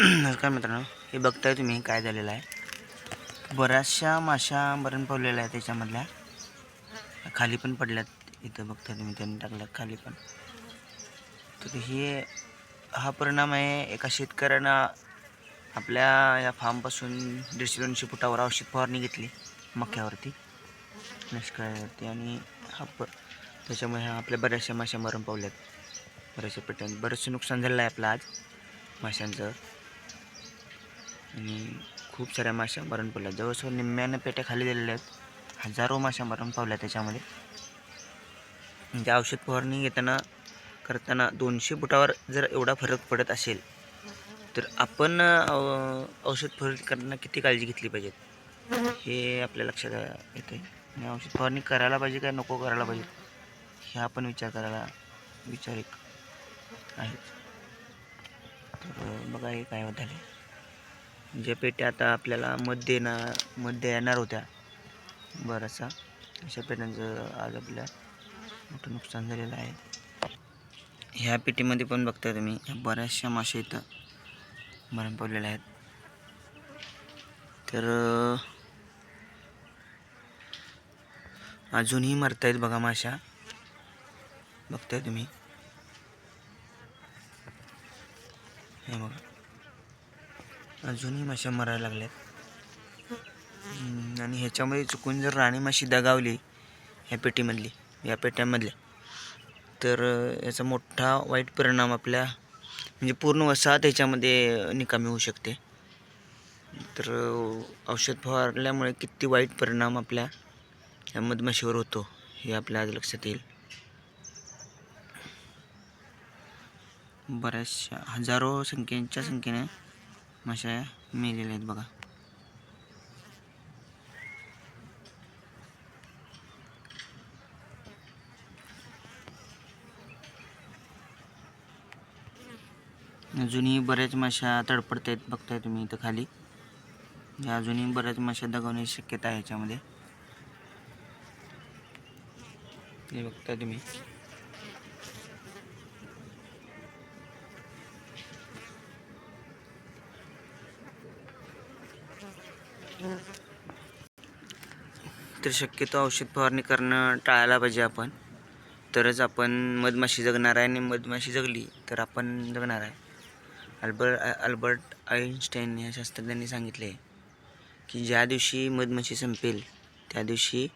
नमस्कार मित्रांनो हे बघताय तुम्ही काय झालेलं आहे. बऱ्याचशा माशा मरण पावलेल्या आहेत त्याच्यामधल्या. खाली पण पडल्यात इथं बघताय तुम्ही त्यांनी टाकल्यात खाली पण. तर हे हा परिणाम आहे एका शेतकऱ्यानं आपल्या या फार्मपासून दीडशे दोनशे फुटावर औषध फवारणी घेतली मक्यावरती. निष्काळवरती आणि हा प त्याच्यामुळे ह्या आपल्या बऱ्याचशा माशा मरण पावल्यात. बऱ्याचशा पेट्यां बरंचसं नुकसान झालेलं आहे आपलं आज माशांचं. आणि खूप साऱ्या माशा मरण पडल्या जवळजवळ निम्म्यानं पेट्या खाली दिलेल्या आहेत. हजारो माशा मरण पावल्या त्याच्यामध्ये. म्हणजे औषध फवारणी घेताना करताना दोनशे फुटावर जर एवढा फरक पडत असेल तर आपण औषध फवारणी करताना किती काळजी घेतली पाहिजे हे आपल्या लक्षात येतं आहे आणि औषध फवारणी करायला पाहिजे काय नको करायला पाहिजे? हे आपण विचार करायला विचार एक आहे तर बघा हे काय झाले ज्या पेट्या आता आपल्याला मध्ये येणार मध्ये येणार होत्या. बराचसा. अशा पेट्यांचं आज आपल्या मोठं नुकसान झालेलं आहे. ह्या पेटीमध्ये पण बघता तुम्ही बऱ्याचशा माशा इथं मरण पडलेल्या आहेत. तर अजूनही अजूनही मरतायत बघा माशा बघताय तुम्ही. हे बघा. अजूनही माश्या मरायला लागल्यात. आणि ह्याच्यामध्ये चुकून जर राणी माशी दगावली ह्या पेटीमधली या पेट्यामधल्या तर याचा मोठा वाईट परिणाम आपल्या म्हणजे पूर्ण वसाहत ह्याच्यामध्ये निकामी होऊ शकते. तर औषध फवारल्यामुळे किती वाईट परिणाम आपल्या या मधमाशीवर होतो हे आपल्या आज लक्षात येईल. बऱ्याचशा हजारो संख्येच्या संख्येने माशा मेलेल्या आहेत बघा. अजूनही बऱ्याच माशा तडपडत आहेत बघताय तुम्ही इथं खाली. या अजूनही बऱ्याच माशा दगावण्याची शक्यता आहे याच्यामध्ये. हे बघताय तुम्ही. तर शक्यतो औषध फवारणी करणं टाळायला पाहिजे आपण. तरच आपण मधमाशी जगणार आहे आणि मधमाशी जगली तर आपण जगणार आहे. अल्बर्ट अल्बर्ट आईन्स्टाईन या शास्त्रज्ञांनी सांगितले की ज्या दिवशी मधमाशी संपेल त्या दिवशी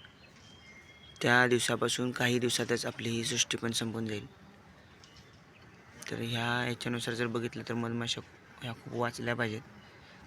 त्या दिवसापासून काही दिवसातच आपली ही सृष्टी पण संपून जाईल. तर ह्या याच्यानुसार जर बघितलं तर मधमाशा ह्या खूप वाचल्या पाहिजेत.